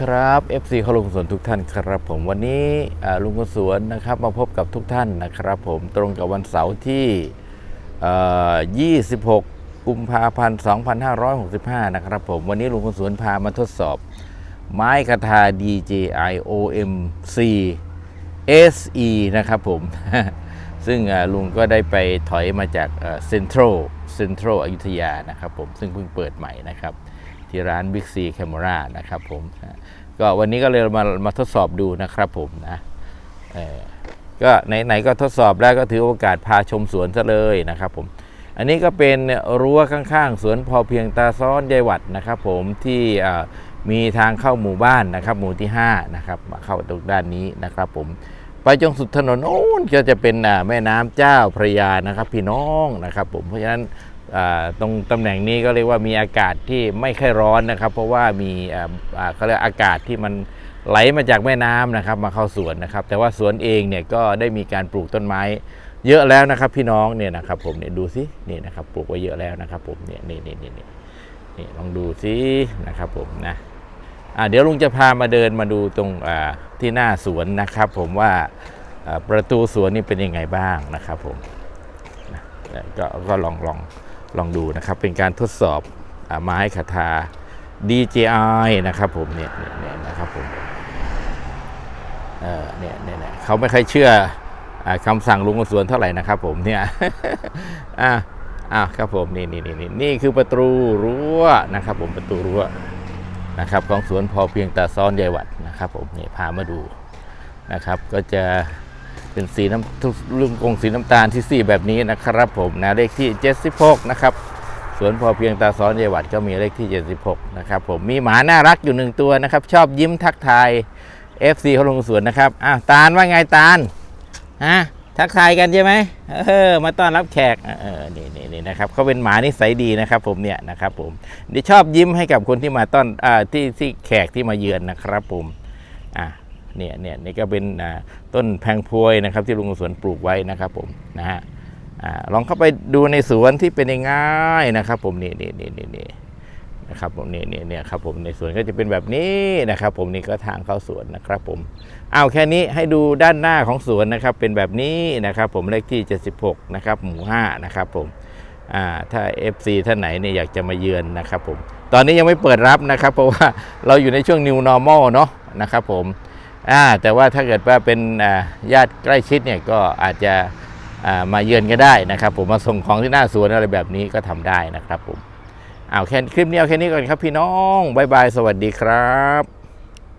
ครับ FC ขลุงสวนทุกท่านครับผมวันนี้ลุงคนสวนนะครับมาพบกับทุกท่านนะครับผมตรงกับวันเสาร์ที่เอ่อ26 กุมภาพันธ์ 2565 นะครับผมวันนี้ลุงคนสวนพามาทดสอบ ไม้คาทา DJI OMC SE นะครับผม ซึ่งลุงก็ได้ไปถอยมาจากเซ็นทรัลเซ็นทรัลอยุธยานะครับผมซึ่งเพิ่งเปิดใหม่นะครับ ที่ร้าน Big C Camera นะครับผมก็วันนี้ก็เลยมามาทดสอบดูนะครับผมนะก็ไหนๆก็ทดสอบแล้วก็ถือโอกาสพาชมสวนซะเลยนะครับผมอันนี้ก็เป็นรั้วข้างๆ สวนพอเพียงตาซ้อนยายหวัดนะครับผมที่มีทางเข้าหมู่บ้านนะครับ หมู่ที่5นะครับมาเข้าตรงด้านนี้นะครับผมไปจนสุดถนนโน้นก็จะเป็นแม่น้ำเจ้าพระยานะครับ พี่น้องนะครับผมเพราะฉะนั้น ตรงตำแหน่งนี้ก็เรียกว่ามีอากาศที่ไม่ค่อยร้อนนะครับ เพราะว่ามีเขาเรียกอากาศที่มันไหลมาจากแม่น้ำนะครับ มาเข้าสวนนะครับ แต่ว่าสวนเองเนี่ยก็ได้มีการปลูกต้นไม้เยอะแล้วนะครับ พี่น้องเนี่ยนะครับผมเนี่ยดูสินี่นะครับปลูกไว้เยอะแล้วนะครับผมเนี่ยนี่นี่นี่นี่นี่ลองดูสินะครับผมนะอ่าเดี๋ยวลุงจะพามาเดินมาดูตรงอ่าที่หน้าสวนนะครับ ผมว่าอ่าประตูสวนนี่เป็นยังไงบ้างนะครับผมนะก็ก็ลองลอง ลองดูนะครับ เป็นการทดสอบอไม้คาทา DJI นะครับผมเนี่ยเนี่ยนะครับผมเออเนี่ยเนี่ยเขาไม่ค่อยเชื่ออคำสั่งลุงสวนเท่าไหร่นะครับผมเนี่ยอ่าอ่าครับผมนี่นี่นี่นี่นี่คือประตูรั้วนะครับผมประตูรั้วนะครับของสวนพอเพียงตาซ้อนยายหวัดนะครับผมนี่พามาดูนะครับ ก็จะ เป็นสีน้ำทุกลุงกงสีน้ำตาลที่สีแบบนี้นะครับผมนะเลขที่ 76 นะครับสวนพอเพียงตาซ้อนยายวัดก็มีเลขที่ 76 นะครับผมมีหมาน่ารักอยู่หนึ่งตัวนะครับ ชอบยิ้มทักทาย FC เขาลงสวนนะครับอ้าวตาลว่าไงตาลฮะทักทายกันใช่ไหมเออมาต้อนรับแขกเออนี่นี่นี่นะครับเขาเป็นหมานิสัยดีนะครับ ผมเนี่ยนะครับผมเดี๋ยวชอบยิ้มให้กับคนที่มาต้อนอ่าที่ที่แขกที่มาเยือนนะครับผมอะ เนี่ยเนี่ยนี่ก็เป็นต้นแพงพวยนะครับที่ลุงสวนปลูกไว้นะครับผมนะฮะลองเข้าไปดูในสวนที่เป็นยังไงนะครับผมนี่นี่นี่นี่นี่นะครับผมนี่นี่เนี่ยครับผมในสวนก็จะเป็นแบบนี้นะครับ ผมนี่ก็ทางเข้าสวนนะครับผมเอาแค่นี้ให้ดูด้านหน้าของสวนนะครับ เป็นแบบนี้นะครับผมเลขที่ 76 นะครับหมู่5นะครับผมอ่าถ้า FC ท่านไหนเนี่ยอยากจะมาเยือนนะครับผมตอนนี้ยังไม่เปิดรับนะครับ เพราะว่าเราอยู่ในช่วง New Normal เนาะนะครับผม อ่าแต่ว่าถ้าเกิดว่าเป็นญาติใกล้ชิดเนี่ยก็อาจจะมาเยือนก็ได้นะครับ ผมมาส่งของที่หน้าสวนอะไรแบบนี้ก็ทำได้นะครับผมเอาแค่คลิปนี้เอาแค่นี้ก่อนครับพี่น้องบายบายสวัสดีครับ